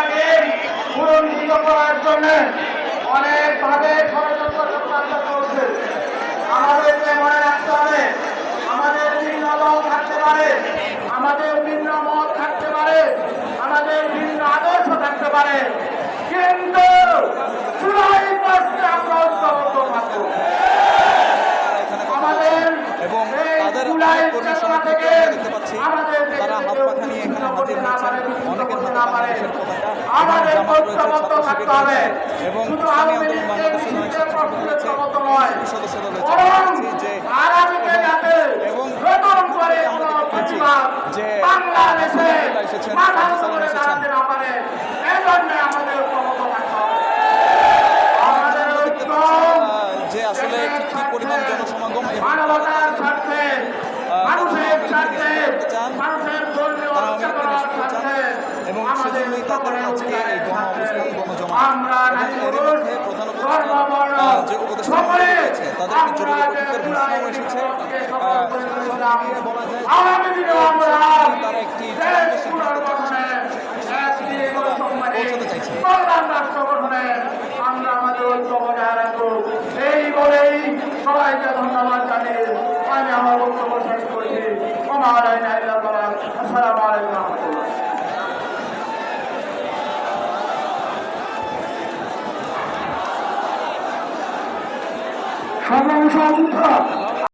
আগে পুনর্জিত করার জন্য অনেকভাবে ষড়যন্ত্র চক্রান্ত চলছে। আমাদেরকে মনে রাখতে হবে আমাদের ভিন্ন দল থাকতে পারে আমাদের ভিন্ন মত থাকতে পারে আমাদের ভিন্ন আদর্শ থাকতে পারে। কিন্তু চূড়াই কষ্টে আমরা ঐক্যবদ্ধ থাকব। আমাদের জুলাই থেকে আমাদের না পারে, করতে না পারে। আমাদের ঐক্যবদ্ধ থাকতে হবে। শুধু আওয়ামী লীগের নয়। বরং যে আগামীতে যাতে নতুন করে কোনো প্রতিবাদ বাংলাদেশে মাথা করে দাঁড়াতে না পারে। এই আমাদের ঐক্যবদ্ধ থাকতে হবে। আমাদের ঐক্য যে আসলে কি পরিমাণ জনসমাগম মানবতার স্বার্থে আজকে এই গণ অবস্থান, এরই মধ্যে যে উপদেষ্টা রয়েছে, তাদেরকে জরুরি বৈঠকের ঘোষণাও এসেছে। বলা যায় তারা একটি পৌঁছাতে চাইছে। আমরা আমাদের ঐক্য বজায় রাখব। বলেই সবাইকে ধন্যবাদ জানিয়ে আমি আমার বক্তব্য শেষ করছি। আমার আসসালামু আলাইকুম 他们说不